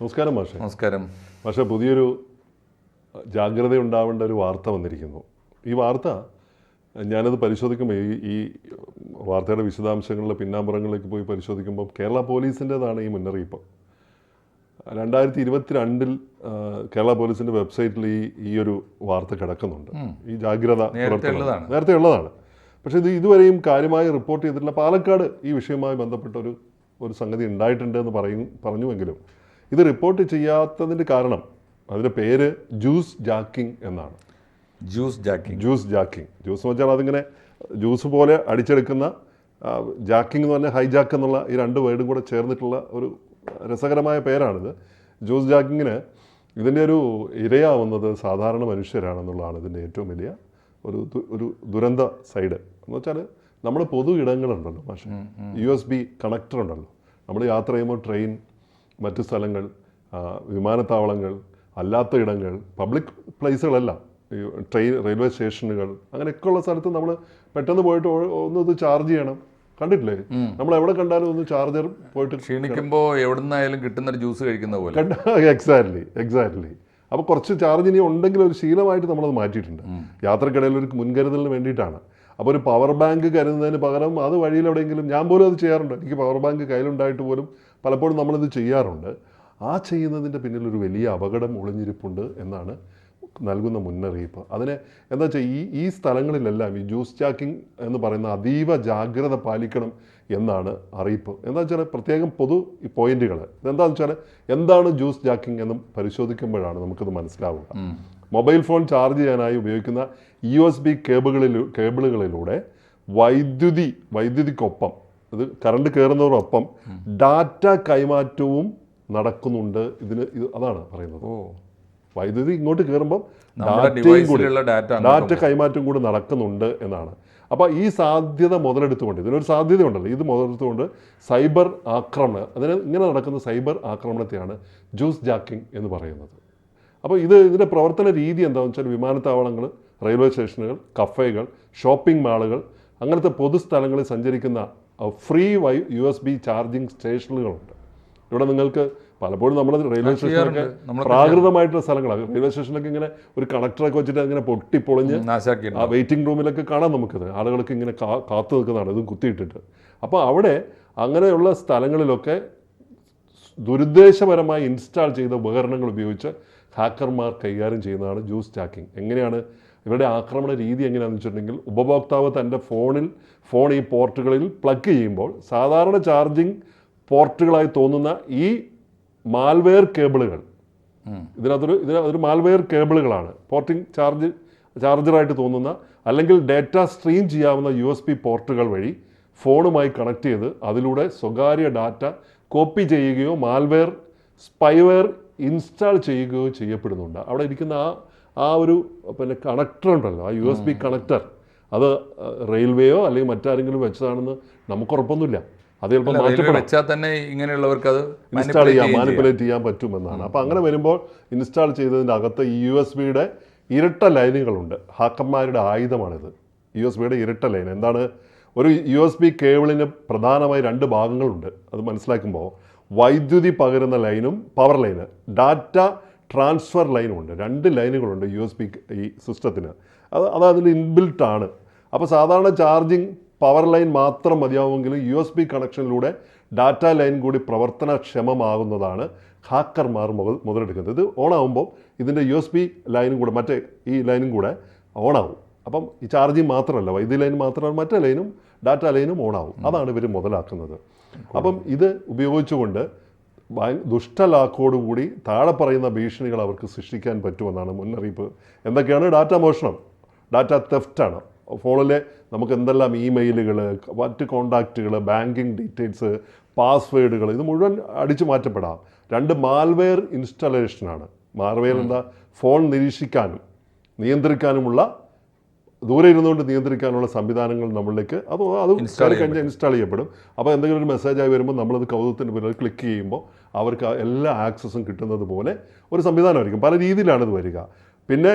നമസ്കാരം മാഷെ. നമസ്കാരം. മാഷെ പുതിയൊരു ജാഗ്രത ഉണ്ടാവേണ്ട ഒരു വാർത്ത വന്നിരിക്കുന്നു. ഈ വാർത്ത ഞാനത് പരിശോധിക്കുമ്പോൾ ഈ ഈ വാർത്തയുടെ വിശദാംശങ്ങളിലെ പിന്നാമ്പുറങ്ങളിലേക്ക് പോയി പരിശോധിക്കുമ്പോൾ കേരള പോലീസിന്റെതാണ് ഈ മുന്നറിയിപ്പ്. രണ്ടായിരത്തി ഇരുപത്തിരണ്ടിൽ കേരള പോലീസിന്റെ വെബ്സൈറ്റിൽ ഈ ഈ ഒരു വാർത്ത കിടക്കുന്നുണ്ട്. ഈ ജാഗ്രത നേരത്തെ. ഉള്ളതാണ്. പക്ഷേ ഇത് ഇതുവരെയും കാര്യമായി റിപ്പോർട്ട് ചെയ്തിട്ടില്ല. പാലക്കാട് ഈ വിഷയവുമായി ബന്ധപ്പെട്ട ഒരു ഒരു സംഗതി ഉണ്ടായിട്ടുണ്ട് എന്ന് പറയും പറഞ്ഞുവെങ്കിലും ഇത് റിപ്പോർട്ട് ചെയ്യാത്തതിന്റെ കാരണം അതിന്റെ പേര് ജ്യൂസ് ജാക്കിംഗ് എന്നാണ്. Juice jacking. Juice jacking. Juice എന്ന് വെച്ചാൽ അതിങ്ങനെ ജ്യൂസ് പോലെ അടിച്ചെടുക്കുന്ന ജാക്കിംഗ് എന്ന് പറഞ്ഞാൽ ഹൈജാക്ക് എന്നുള്ള ഈ രണ്ട് വേർഡും കൂടെ ചേർന്നിട്ടുള്ള ഒരു രസകരമായ പേരാണിത്. ജ്യൂസ് ജാക്കിങ്ങിന് ഇതിന്റെ ഒരു ഇരയാവുന്നത് സാധാരണ മനുഷ്യരാണെന്നുള്ളതാണ് ഇതിന്റെ ഏറ്റവും വലിയ ഒരു ഒരു ദുരന്ത സൈഡ്. എന്ന് വെച്ചാൽ നമ്മൾ പൊതു ഇടങ്ങളുണ്ടല്ലോ പക്ഷേ യു എസ് ബി കണക്ടർ ഉണ്ടല്ലോ. നമ്മൾ യാത്ര ചെയ്യുമ്പോൾ ട്രെയിൻ മറ്റു സ്ഥലങ്ങൾ വിമാനത്താവളങ്ങൾ അല്ലാത്ത ഇടങ്ങൾ പബ്ലിക് പ്ലേസുകളല്ല ട്രെയിൻ റെയിൽവേ സ്റ്റേഷനുകൾ അങ്ങനെയൊക്കെയുള്ള സ്ഥലത്ത് നമ്മൾ പെട്ടെന്ന് പോയിട്ട് ഒ- ഒന്ന് ഇത് ചാർജ് ചെയ്യണം. കണ്ടിട്ടില്ലേ? നമ്മൾ എവിടെ കണ്ടാലും ഒന്ന് ചാർജർ പോയിട്ട് ക്ഷീണിക്കുമ്പോൾ എവിടെ നിന്നായാലും കിട്ടുന്ന ഒരു ജ്യൂസ് കഴിക്കുന്ന പോലെ. എക്സാക്ട്ലി എക്സാക്ട്ലി അപ്പോൾ കുറച്ച് ചാർജ് ഇനി ഉണ്ടെങ്കിൽ ഒരു ശീലമായിട്ട് നമ്മളത് മാറ്റിയിട്ടുണ്ട്. യാത്രക്കിടയിൽ ഒരു മുൻകരുതലിന് വേണ്ടിയിട്ടാണ്. അപ്പോൾ ഒരു പവർ ബാങ്ക് കരുതുന്നതിന് പകരം അത് വഴിയിൽ എവിടെയെങ്കിലും ഞാൻ പോലും അത് ചെയ്യാറുണ്ട്. എനിക്ക് പവർ ബാങ്ക് കയ്യിലുണ്ടായിട്ട് പോലും പലപ്പോഴും നമ്മളിത് ചെയ്യാറുണ്ട്. ആ ചെയ്യുന്നതിന്റെ പിന്നിൽ ഒരു വലിയ അപകടം ഒളിഞ്ഞിരിപ്പുണ്ട് എന്നാണ് നൽകുന്ന മുന്നറിയിപ്പ്. അതിനെ എന്താ വെച്ചാൽ ഈ ഈ സ്ഥലങ്ങളിലെല്ലാം ഈ ജ്യൂസ് ചാക്കിംഗ് എന്ന് പറയുന്ന അതീവ ജാഗ്രത പാലിക്കണം എന്നാണ് അറിയിപ്പ്. എന്താ വെച്ചാൽ പ്രത്യേകം പൊതു ഈ പോയിന്റുകൾ ഇതെന്താണെന്ന് വെച്ചാൽ എന്താണ് ജ്യൂസ് ജാക്കിംഗ് എന്ന് പരിശോധിക്കുമ്പോഴാണ് നമുക്കത് മനസ്സിലാവുക. മൊബൈൽ ഫോൺ ചാർജ് ചെയ്യാനായി ഉപയോഗിക്കുന്ന യു എസ് ബി കേബിളുകളിൽ കേബിളുകളിലൂടെ വൈദ്യുതി വൈദ്യുതിക്കൊപ്പം ഇത് കറണ്ട് കയറുന്നതോടൊപ്പം ഡാറ്റ കൈമാറ്റവും നടക്കുന്നുണ്ട്. ഇതിന് ഇത് അതാണ് പറയുന്നത്. വൈദ്യുതി ഇങ്ങോട്ട് കയറുമ്പം ഡാറ്റയും കൂടി ഡാറ്റ കൈമാറ്റം കൂടി നടക്കുന്നുണ്ട് എന്നാണ്. അപ്പോൾ ഈ സാധ്യത മുതലെടുത്തുകൊണ്ട് ഇതിനൊരു സാധ്യതയുണ്ടല്ലോ. ഇത് മുതലെടുത്തുകൊണ്ട് സൈബർ ആക്രമണം അതിന് ഇങ്ങനെ നടക്കുന്ന സൈബർ ആക്രമണത്തെയാണ് ജ്യൂസ് ജാക്കിംഗ് എന്ന് പറയുന്നത്. അപ്പോൾ ഇത് ഇതിന്റെ പ്രവർത്തന രീതി എന്താണെന്ന് വെച്ചാൽ വിമാനത്താവളങ്ങൾ റെയിൽവേ സ്റ്റേഷനുകൾ കഫേകൾ ഷോപ്പിംഗ് മാളുകൾ അങ്ങനത്തെ പൊതുസ്ഥലങ്ങളിൽ സഞ്ചരിക്കുന്ന ഫ്രീ വൈ യു എസ് ബി ചാർജിങ് സ്റ്റേഷനുകളുണ്ട് ഇവിടെ നിങ്ങൾക്ക് പലപ്പോഴും നമ്മൾ റെയിൽവേ സ്റ്റേഷനൊക്കെ. പ്രാകൃതമായിട്ടുള്ള സ്ഥലങ്ങളാണ്. റെയിൽവേ സ്റ്റേഷനൊക്കെ ഇങ്ങനെ ഒരു കണക്ടറൊക്കെ വെച്ചിട്ട് അങ്ങനെ പൊട്ടിപ്പൊളിഞ്ഞ് ആ വെയിറ്റിംഗ് റൂമിലൊക്കെ കാണാം നമുക്കത്. ആളുകൾക്ക് ഇങ്ങനെ കാത്തു നിൽക്കുന്നതാണ്. ഇത് കുത്തിയിട്ടിട്ട്. അപ്പോൾ അവിടെ അങ്ങനെയുള്ള സ്ഥലങ്ങളിലൊക്കെ ദുരുദ്ദേശപരമായി ഇൻസ്റ്റാൾ ചെയ്ത ഉപകരണങ്ങൾ ഉപയോഗിച്ച് ഹാക്കർമാർ കൈകാര്യം ചെയ്യുന്നതാണ് ജ്യൂസ് ടാക്കിംഗ് എങ്ങനെയാണ് ഇവരുടെ ആക്രമണ രീതി എങ്ങനെയാണെന്ന് വെച്ചിട്ടുണ്ടെങ്കിൽ ഉപഭോക്താവ് തന്റെ ഫോണിൽ ഫോൺ ഈ പോർട്ടുകളിൽ പ്ലഗ് ചെയ്യുമ്പോൾ സാധാരണ ചാർജിങ് പോർട്ടുകളായി തോന്നുന്ന ഈ മാൽവെയർ കേബിളുകൾ. ഇതിനകത്തൊരു ഇതിനകത്തൊരു മാൽവെയർ കേബിളുകളാണ്. പോർട്ടിങ് ചാർജ് ചാർജറായിട്ട് തോന്നുന്ന അല്ലെങ്കിൽ ഡാറ്റ സ്ട്രീം ചെയ്യാവുന്ന യു എസ് പി പോർട്ടുകൾ വഴി ഫോണുമായി കണക്ട് ചെയ്ത് അതിലൂടെ സ്വകാര്യ ഡാറ്റ കോപ്പി ചെയ്യുകയോ മാൽവെയർ സ്പൈവെയർ ഇൻസ്റ്റാൾ ചെയ്യുകയോ ചെയ്യപ്പെടുന്നുണ്ട്. അവിടെ ഇരിക്കുന്ന ആ ആ ഒരു പിന്നെ കണക്ടർ ഉണ്ടല്ലോ ആ യു എസ് ബി കണക്ടർ അത് റെയിൽവേയോ അല്ലെങ്കിൽ മറ്റാരെങ്കിലും വെച്ചതാണെന്ന് നമുക്ക് ഉറപ്പൊന്നുമില്ല. അത് ചിലപ്പോൾ വെച്ചാൽ തന്നെ ഇങ്ങനെയുള്ളവർക്ക് അത് ഇൻസ്റ്റാൾ ചെയ്യാം മാനിപ്പുലേറ്റ് ചെയ്യാൻ പറ്റുമെന്നാണ്. അപ്പോൾ അങ്ങനെ വരുമ്പോൾ ഇൻസ്റ്റാൾ ചെയ്തതിന്റെ അകത്ത് ഈ യു എസ് ബിയുടെ ഇരട്ട ലൈനുകളുണ്ട്. ഹാക്കർമാരുടെ ആയുധമാണിത്. യു എസ് ബിയുടെ ഇരട്ട ലൈൻ. എന്താണ്? ഒരു യു എസ് ബി കേബിളിന് പ്രധാനമായി രണ്ട് ഭാഗങ്ങളുണ്ട്. അത് മനസ്സിലാക്കുമ്പോൾ വൈദ്യുതി പകരുന്ന ലൈനും പവർ ലൈന് ഡാറ്റ ട്രാൻസ്ഫർ ലൈനുമുണ്ട് രണ്ട് ലൈനുകളുണ്ട് യു എസ് ബി ഈ സിസ്റ്റത്തിന്. അത് അത് അതിൽ ഇൻബിൽട്ട് ആണ്. അപ്പോൾ സാധാരണ ചാർജിങ് പവർ ലൈൻ മാത്രം മതിയാവുമെങ്കിലും യു എസ് ബി കണക്ഷനിലൂടെ ഡാറ്റ ലൈൻ കൂടി പ്രവർത്തനക്ഷമമാകുന്നതാണ് ഹാക്കർമാർ മുതൽ മുതലെടുക്കുന്നത്. ഇത് ഓണാകുമ്പോൾ ഇതിന്റെ യു എസ് ബി ലൈനും കൂടെ മറ്റേ ഈ ലൈനും കൂടെ ഓണാവും. അപ്പം ഈ ചാർജിങ് മാത്രമല്ല വൈദ്യുതി ലൈൻ മാത്രമല്ല മറ്റേ ലൈനും ഡാറ്റ ലൈനും ഓണാവും. അതാണ് ഇവർ മുതലാക്കുന്നത്. അപ്പം ഇത് ഉപയോഗിച്ചുകൊണ്ട് ദുഷ്ടലാക്കോടുകൂടി താഴെ പറയുന്ന ഭീഷണികൾ അവർക്ക് സൃഷ്ടിക്കാൻ പറ്റുമെന്നാണ് മുന്നറിയിപ്പ്. എന്തൊക്കെയാണ് ഡാറ്റ മോഷണം? ഡാറ്റ തെഫ്റ്റാണ്. ഫോണിലെ നമുക്ക് എന്തെല്ലാം ഇമെയിലുകൾ മറ്റ് കോണ്ടാക്റ്റുകൾ ബാങ്കിങ് ഡീറ്റെയിൽസ് പാസ്വേഡുകൾ ഇത് മുഴുവൻ അടിച്ചു മാറ്റപ്പെടാം. രണ്ട് മാൽവെയർ ഇൻസ്റ്റലേഷനാണ്. മാൽവെയർ എന്താ? ഫോൺ നിരീക്ഷിക്കാനും നിയന്ത്രിക്കാനുമുള്ള ദൂരെ ഇരുന്നുകൊണ്ട് നിയന്ത്രിക്കാനുള്ള സംവിധാനങ്ങൾ നമ്മളിലേക്ക് അത് അത് Install കഴിഞ്ഞാൽ ഇൻസ്റ്റാൾ ചെയ്യപ്പെടും. അപ്പോൾ എന്തെങ്കിലും ഒരു മെസ്സേജായി വരുമ്പോൾ നമ്മളത് കൗതുകത്തിന് പിന്നിൽ ക്ലിക്ക് ചെയ്യുമ്പോൾ അവർക്ക് എല്ലാ ആക്സസും കിട്ടുന്നത് പോലെ ഒരു സംവിധാനമായിരിക്കും. പല രീതിയിലാണിത് വരിക. പിന്നെ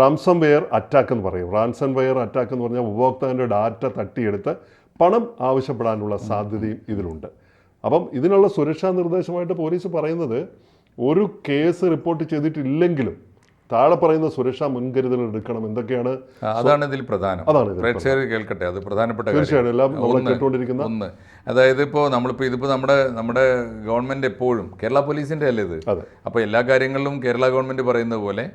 റാംസം വെയർ അറ്റാക്ക് എന്ന് പറയും. റാംസം വെയർ അറ്റാക്ക് എന്ന് പറഞ്ഞാൽ ഉപഭോക്താവിന്റെ ഡാറ്റ തട്ടിയെടുത്ത് പണം ആവശ്യപ്പെടാനുള്ള സാധ്യതയും ഇതിലുണ്ട്. അപ്പം ഇതിനുള്ള സുരക്ഷാ നിർദ്ദേശമായിട്ട് പോലീസ് പറയുന്നത് ഒരു കേസ് റിപ്പോർട്ട് ചെയ്തിട്ടില്ലെങ്കിലും താഴെ പറയുന്ന സുരക്ഷാ മുൻകരുതൽ എടുക്കണം എന്തൊക്കെയാണ്? അതാണ് ഇതിൽ പ്രധാനം. അതാണ് പ്രേക്ഷകർ കേൾക്കട്ടെ അത് പ്രധാനപ്പെട്ട. എല്ലാം കേട്ടുകൊണ്ടിരിക്കുന്ന ഒന്ന്. അതായത് ഇപ്പോൾ നമ്മളിപ്പോൾ ഇതിപ്പോൾ നമ്മുടെ നമ്മുടെ ഗവൺമെന്റ് എപ്പോഴും കേരള പോലീസിന്റെ അല്ലേ ഇത്? അപ്പോൾ എല്ലാ കാര്യങ്ങളിലും കേരള ഗവൺമെന്റ് പറയുന്ന പോലെ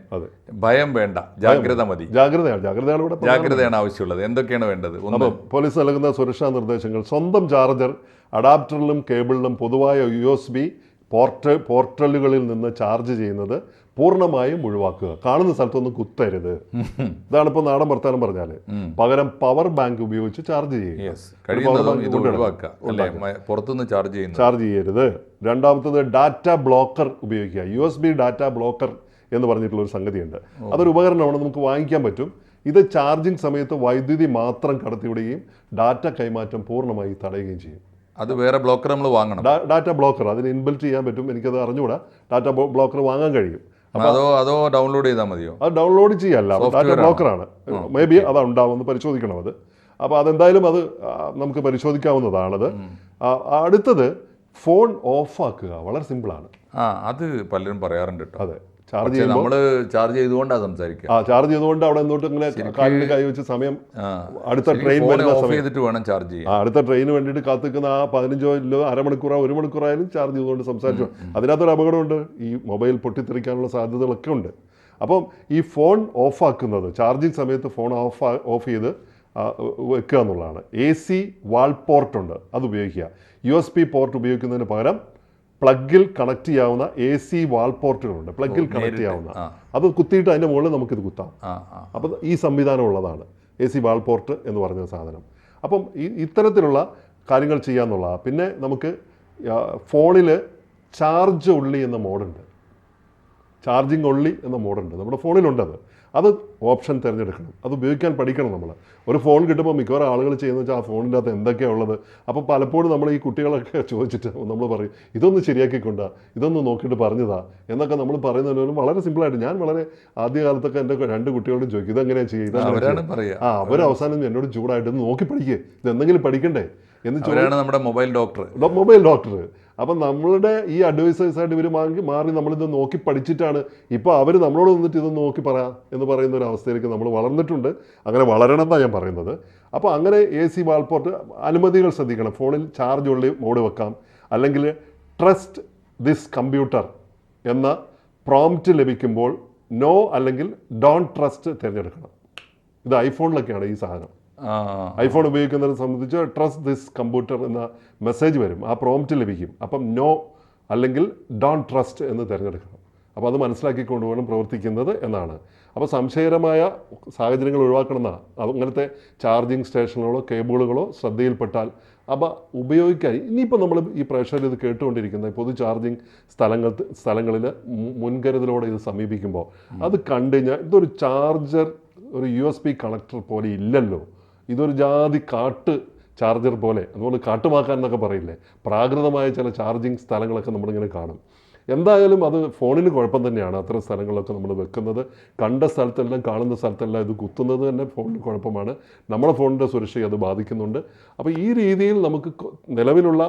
ഭയം വേണ്ട ജാഗ്രത മതി. ജാഗ്രതയാണ്. ജാഗ്രതയാണ് ഇവിടെ ജാഗ്രതയാണ് ആവശ്യമുള്ളത്. എന്തൊക്കെയാണ് വേണ്ടത്? ഒന്ന്. പോലീസ് നൽകുന്ന സുരക്ഷാ നിർദ്ദേശങ്ങൾ. സ്വന്തം ചാർജർ അഡാപ്റ്ററിലും കേബിളിലും പൊതുവായ യു എസ് ബി പോർട്ട് പോർട്ടലുകളിൽ നിന്ന് ചാർജ് ചെയ്യുന്നത് പൂർണമായും ഒഴിവാക്കുക. കാണുന്ന സ്ഥലത്തൊന്നും കുത്തരുത്. ഇതാണ് ഇപ്പോൾ നാടൻ വർത്താനം പറഞ്ഞാൽ പകരം പവർ ബാങ്ക് ഉപയോഗിച്ച് ചാർജ് ചെയ്യുക. ചാർജ് ചെയ്യുന്നു ചാർജ് ചെയ്യരുത്. രണ്ടാമത്തത് ഡാറ്റ ബ്ലോക്കർ ഉപയോഗിക്കുക. U S B data blocker എന്ന് പറഞ്ഞിട്ടുള്ള ഒരു സംഗതിയുണ്ട്. അതൊരു ഉപകരണമാണ് നമുക്ക് വാങ്ങിക്കാൻ പറ്റും. ഇത് ചാർജിങ് സമയത്ത് വൈദ്യുതി മാത്രം കടത്തിവിടുകയും ഡാറ്റ കൈമാറ്റം പൂർണമായി തടയുകയും ചെയ്യും. അത് വേറെ ബ്ലോക്കർ നമ്മൾ വാങ്ങണം. ഡാറ്റ ബ്ലോക്കർ അതിന് ഇൻബിൽറ്റ് ചെയ്യാൻ പറ്റും. എനിക്കത് അറിഞ്ഞുകൂടാ. ഡാറ്റ ബ്ലോക്കർ വാങ്ങാൻ കഴിയും. അതോ അതോ ഡൗൺലോഡ് ചെയ്താൽ മതിയോ? അത് ഡൗൺലോഡ് ചെയ്യല്ല ഡാറ്റ ബ്ലോക്കറാണ് മേ ബി അതാ ഉണ്ടാവുമെന്ന് പരിശോധിക്കണം അത്. അപ്പോൾ അതെന്തായാലും അത് നമുക്ക് പരിശോധിക്കാവുന്നതാണത്. അടുത്തത് ഫോൺ ഓഫാക്കുക വളരെ സിമ്പിളാണ് ആ അത് പലരും പറയാറുണ്ട് കേട്ടോ അതെ. ചാർജ് നമ്മൾ ചാർജ് ചെയ്തുകൊണ്ടാണ് സംസാരിക്കുക. ആ ചാർജ് ചെയ്തുകൊണ്ട് അവിടെ നിന്നോട്ട് ഇങ്ങനെ കാലിൽ കൈവച്ച് സമയം അടുത്ത ട്രെയിൻ വരുന്ന ചെയ്തിട്ട് വേണം ചാർജ് ചെയ്യാൻ. അടുത്ത ട്രെയിന് വേണ്ടിയിട്ട് കാത്തിക്കുന്ന ആ പതിനഞ്ചോ ഇല്ലോ അരമണിക്കൂറോ ഒരു മണിക്കൂറായാലും ചാർജ് ചെയ്തുകൊണ്ട് സംസാരിച്ചു. അതിനകത്തൊരു അപകടമുണ്ട്. ഈ മൊബൈൽ പൊട്ടിത്തെറിക്കാനുള്ള സാധ്യതകളൊക്കെ ഉണ്ട്. അപ്പം ഈ ഫോൺ ഓഫാക്കുന്നത് ചാർജിങ് സമയത്ത് ഫോൺ ഓഫ് ഓഫ് ചെയ്ത് വെക്കുക എന്നുള്ളതാണ്. എ സി വാൾ പോർട്ടുണ്ട് അത് ഉപയോഗിക്കുക. യു എസ് പി പോർട്ട് ഉപയോഗിക്കുന്നതിന് പകരം പ്ലഗിൽ കണക്ട് ചെയ്യാവുന്ന എ സി വാൾ പോർട്ടുകളുണ്ട്. പ്ലഗിൽ കണക്ട് ചെയ്യാവുന്ന. അത് കുത്തിയിട്ട് അതിന്റെ മുകളിൽ ഇത് കുത്താം. ആ ആ അപ്പം ഈ സംവിധാനം ഉള്ളതാണ്. എ സി വാൾ പോർട്ട് എന്ന് പറഞ്ഞ സാധനം. അപ്പം ഈ ഇത്തരത്തിലുള്ള കാര്യങ്ങൾ ചെയ്യാന്നുള്ള പിന്നെ നമുക്ക് ഫോണിൽ ചാർജ് ഉള്ളി എന്ന മോഡുണ്ട്. ചാർജിങ് ഉള്ളി എന്ന മോഡുണ്ട്. നമ്മുടെ ഫോണിലുണ്ടത്. അത് ഓപ്ഷൻ തിരഞ്ഞെടുക്കണം. അത് ഉപയോഗിക്കാൻ പഠിക്കണം നമ്മൾ ഒരു ഫോൺ കിട്ടുമ്പോൾ മിക്കവാറും ആളുകൾ ചെയ്യുന്നത് വെച്ചാൽ ആ ഫോണിന്റെ അകത്ത് എന്തൊക്കെയാണ് ഉള്ളത്? അപ്പോൾ പലപ്പോഴും നമ്മൾ ഈ കുട്ടികളൊക്കെ ചോദിച്ചിട്ട് നമ്മൾ പറയും ഇതൊന്ന് ശരിയാക്കിക്കൊണ്ടാ ഇതൊന്ന് നോക്കിയിട്ട് പറഞ്ഞതാ എന്നൊക്കെ നമ്മൾ പറയുന്നതിന് വളരെ സിമ്പിളായിട്ട് ഞാൻ വളരെ ആദ്യ കാലത്തൊക്കെ എന്റെ രണ്ട് കുട്ടികളോടും ചോദിക്കും ഇതെങ്ങനെയാണ് ചെയ്യുക ഇതാണ് അവരാണ് ചെയ്യുക?" പറയുക ആ അവർ അവസാനം എന്നോട് ചൂടായിട്ട് "ഇത് നോക്കി പഠിക്കുക ഇത് എന്തെങ്കിലും പഠിക്കണ്ടേ? എന്ന് ചോദിച്ചാണ് നമ്മുടെ മൊബൈൽ ഡോക്ടർ. Mobile doctor. അപ്പം നമ്മളുടെ ഈ അഡ്വൈസേഴ്സായിട്ട് ഇവർ മാറി മാറി നമ്മളിത് നോക്കി പഠിച്ചിട്ടാണ്. ഇപ്പോൾ അവർ നമ്മളോട് വന്നിട്ട് ഇത് നോക്കി പറ എന്ന് പറയുന്ന ഒരു അവസ്ഥയിലേക്ക് നമ്മൾ വളർന്നിട്ടുണ്ട്. അങ്ങനെ വളരണം എന്നാണ് ഞാൻ പറയുന്നത്. അപ്പോൾ അങ്ങനെ എ സി വാൾപോർട്ട് അനുമതികൾ ശ്രദ്ധിക്കണം. ഫോണിൽ ചാർജ് ഉള്ളി മോഡ് വെക്കാം. അല്ലെങ്കിൽ ട്രസ്റ്റ് ദിസ് കമ്പ്യൂട്ടർ എന്ന പ്രോംപ്റ്റ് ലഭിക്കുമ്പോൾ നോ അല്ലെങ്കിൽ ഡോൺ ട്രസ്റ്റ് തിരഞ്ഞെടുക്കണം. ഇത് ഐഫോണിലൊക്കെയാണ് ഈ സാധനം. ഐഫോൺ ഉപയോഗിക്കുന്നതിനെ സംബന്ധിച്ച് ട്രസ്റ്റ് ദിസ് കമ്പ്യൂട്ടർ എന്ന മെസ്സേജ് വരും. ആ പ്രോംപ്റ്റ് ലഭിക്കും. അപ്പം നോ അല്ലെങ്കിൽ ഡോൺ ട്രസ്റ്റ് എന്ന് തിരഞ്ഞെടുക്കണം. അപ്പോൾ അത് മനസ്സിലാക്കിക്കൊണ്ട് വേണം പ്രവർത്തിക്കുന്നത് എന്നാണ്. അപ്പോൾ സംശയകരമായ സാഹചര്യങ്ങൾ ഒഴിവാക്കണമെന്നാണ് അങ്ങനത്തെ ചാർജിങ് സ്റ്റേഷനുകളോ കേബിളുകളോ ശ്രദ്ധയിൽപ്പെട്ടാൽ അപ്പോൾ ഉപയോഗിക്കാൻ ഇനിയിപ്പോൾ നമ്മൾ ഈ പ്രേക്ഷകർ ഇത് കേട്ടുകൊണ്ടിരിക്കുന്ന പൊതു ചാർജിങ് സ്ഥലങ്ങൾ സ്ഥലങ്ങളിൽ മുൻകരുതലോടെ ഇത് സമീപിക്കുമ്പോൾ അത് കണ്ടു കഴിഞ്ഞാൽ ഇതൊരു ചാർജർ ഒരു യു എസ് പി കണക്ടർ പോലെ ഇല്ലല്ലോ. ഇതൊരു ജാതി കാട്ട് ചാർജർ പോലെ അതുപോലെ കാട്ടുമാക്കാൻ എന്നൊക്കെ പറയില്ലേ? പ്രാകൃതമായ ചില ചാർജിങ് സ്ഥലങ്ങളൊക്കെ നമ്മളിങ്ങനെ കാണും. എന്തായാലും അത് ഫോണിന് കുഴപ്പം തന്നെയാണ്. അത്തരം സ്ഥലങ്ങളിലൊക്കെ നമ്മൾ വെക്കുന്നത് കണ്ട സ്ഥലത്തെല്ലാം കാണുന്ന സ്ഥലത്തെല്ലാം ഇത് കുത്തുന്നത് തന്നെ ഫോണിന് കുഴപ്പമാണ്. നമ്മുടെ ഫോണിന്റെ സുരക്ഷയെ അത് ബാധിക്കുന്നുണ്ട്. അപ്പോൾ ഈ രീതിയിൽ നമുക്ക് നിലവിലുള്ള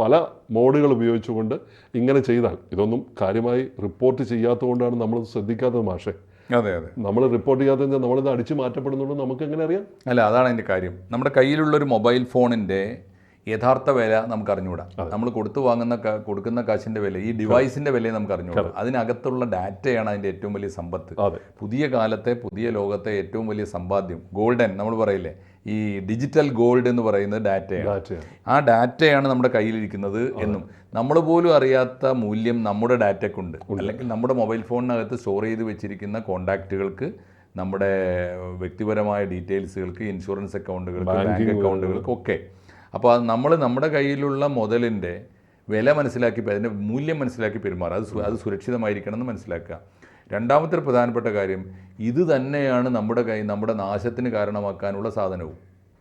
പല മോഡുകൾ ഉപയോഗിച്ചുകൊണ്ട് ഇങ്ങനെ ചെയ്താൽ ഇതൊന്നും കാര്യമായി റിപ്പോർട്ട് ചെയ്യാത്തതുകൊണ്ടാണ് നമ്മൾ ശ്രദ്ധിക്കാത്തത് മാഷേ. അതെ അതെ. നമ്മൾ റിപ്പോർട്ട് ചെയ്യാത്ത നമ്മളിത് അടിച്ചു മാറ്റപ്പെടുന്നുണ്ട് നമുക്ക് എങ്ങനെ അറിയാം? അല്ല അതാണ് അതിന്റെ കാര്യം. നമ്മുടെ കയ്യിലുള്ള ഒരു മൊബൈൽ ഫോണിന്റെ യഥാർത്ഥ വില നമുക്ക് അറിഞ്ഞുകൂടാ. നമ്മൾ കൊടുത്തു വാങ്ങുന്ന കൊടുക്കുന്ന കാശിന്റെ വില ഈ ഡിവൈസിന്റെ വിലയെ നമുക്ക് അറിഞ്ഞുകൂടാ. അതിനകത്തുള്ള ഡാറ്റയാണ് അതിന്റെ ഏറ്റവും വലിയ സമ്പത്ത്. പുതിയ കാലത്തെ പുതിയ ലോകത്തെ ഏറ്റവും വലിയ സമ്പാദ്യം. ഗോൾഡൻ നമ്മൾ പറയില്ലേ? ഈ ഡിജിറ്റൽ ഗോൾഡ് എന്ന് പറയുന്നത് ഡാറ്റയാണ് ആ ഡാറ്റയാണ് നമ്മുടെ കയ്യിലിരിക്കുന്നത് എന്നും. നമ്മൾ പോലും അറിയാത്ത മൂല്യം നമ്മുടെ ഡാറ്റയ്ക്കുണ്ട് അല്ലെങ്കിൽ നമ്മുടെ മൊബൈൽ ഫോണിനകത്ത് സ്റ്റോർ ചെയ്ത് വെച്ചിരിക്കുന്ന കോണ്ടാക്റ്റുകൾക്ക് നമ്മുടെ വ്യക്തിപരമായ ഡീറ്റെയിൽസുകൾക്ക് ഇൻഷുറൻസ് അക്കൗണ്ടുകൾക്ക് ബാങ്ക് അക്കൗണ്ടുകൾക്ക് ഒക്കെ. അപ്പോൾ അത് നമ്മൾ നമ്മുടെ കയ്യിലുള്ള മുതലിന്റെ വില മനസ്സിലാക്കി അതിന്റെ മൂല്യം മനസ്സിലാക്കി പെരുമാറുക. അത് അത് സുരക്ഷിതമായിരിക്കണം എന്ന് മനസ്സിലാക്കുക. രണ്ടാമത്തെ പ്രധാനപ്പെട്ട കാര്യം ഇത് തന്നെയാണ് നമ്മുടെ കൈ നമ്മുടെ നാശത്തിന് കാരണമാക്കാനുള്ള സാധനവും.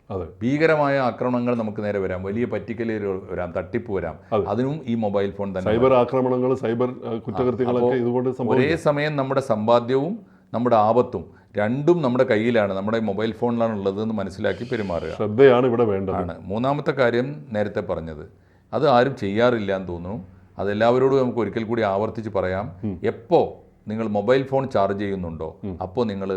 അതെ. ഭീകരമായ ആക്രമണങ്ങൾ നമുക്ക് നേരെ വരാം. വലിയ പറ്റിക്കലുകൾ വരാം തട്ടിപ്പ് വരാം. അതിനും ഈ മൊബൈൽ ഫോൺ തന്നെ സൈബർ ആക്രമണങ്ങൾ സൈബർ കുറ്റകൃത്യങ്ങളൊക്കെ ഇതുകൊണ്ട് ഒരേ സമയം നമ്മുടെ സമ്പാദ്യവും നമ്മുടെ ആപത്തും രണ്ടും നമ്മുടെ കയ്യിലാണ്. നമ്മുടെ മൊബൈൽ ഫോണിലാണ് ഉള്ളത് എന്ന് മനസ്സിലാക്കി പെരുമാറുക. ശ്രദ്ധയാണ് ഇവിടെ വേണ്ടതാണ് മൂന്നാമത്തെ കാര്യം നേരത്തെ പറഞ്ഞത്. അത് ആരും ചെയ്യാറില്ല എന്ന് തോന്നുന്നു. അതെല്ലാവരോടും നമുക്ക് ഒരിക്കൽ കൂടി ആവർത്തിച്ച് പറയാം. എപ്പോൾ നിങ്ങൾ മൊബൈൽ ഫോൺ ചാർജ് ചെയ്യുന്നുണ്ടോ? അപ്പോൾ നിങ്ങൾ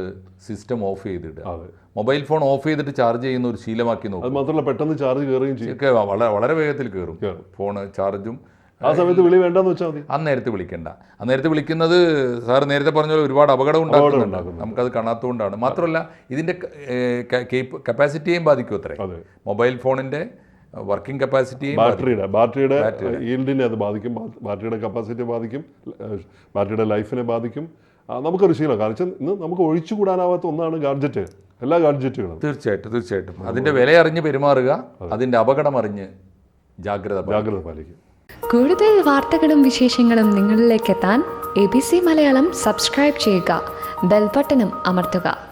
സിസ്റ്റം ഓഫ് ചെയ്തിടുക. അതെ. മൊബൈൽ ഫോൺ ഓഫ് ചെയ്തിട്ട് ചാർജ് ചെയ്യുന്ന ഒരു ശീലമാക്കി നോക്കും. മാത്രമല്ല പെട്ടെന്ന് ചാർജ് കയറുകയും ചെയ്യും. വളരെ വളരെ വേഗത്തിൽ കയറും ഫോൺ ചാർജും ആ സമയത്ത് വിളി വേണ്ടെന്ന് വെച്ചാൽ മതി. അന്നേരത്ത് വിളിക്കണ്ട. അന്നേരത്ത് വിളിക്കുന്നത് സാർ നേരത്തെ പറഞ്ഞ പോലെ ഒരുപാട് അപകടം ഉണ്ടാക്കുന്നുണ്ട്. നമുക്കത് കാണാത്തതുകൊണ്ടാണ്. മാത്രമല്ല ഇതിന്റെ കപ്പാസിറ്റിയെയും ബാധിക്കും അത്രേ. മൊബൈൽ ഫോണിന്റെ വർക്കിംഗ് കപ്പാസിറ്റി ബാറ്ററിയുടെ ബാറ്ററിയുടെ ഈൽഡിനെ അത് ബാധിക്കും. ബാറ്ററിയുടെ കപ്പാസിറ്റി ബാധിക്കും. ബാറ്ററിയുടെ ലൈഫിനെ ബാധിക്കും. നമുക്കൊരു ശീലം. കാരണം വെച്ചാൽ ഇന്ന് നമുക്ക് ഒഴിച്ചുകൂടാനാവാത്ത ഒന്നാണ് ഗാഡ്ജറ്റ്. എല്ലാ ഗാഡ്ജറ്റുകളും. തീർച്ചയായിട്ടും തീർച്ചയായിട്ടും. അതിന്റെ വില അറിഞ്ഞ് പെരുമാറുക അതിന്റെ അപകടം അറിഞ്ഞ് ജാഗ്രത പാലിക്കുക. ജാഗ്രത പാലിക്കും കൂടുതൽ വാർത്തകളും വിശേഷങ്ങളും നിങ്ങളിലേക്ക് എത്താൻ A B C Malayalam subscribe ചെയ്യുക. ബെൽബട്ടനും അമർത്തുക.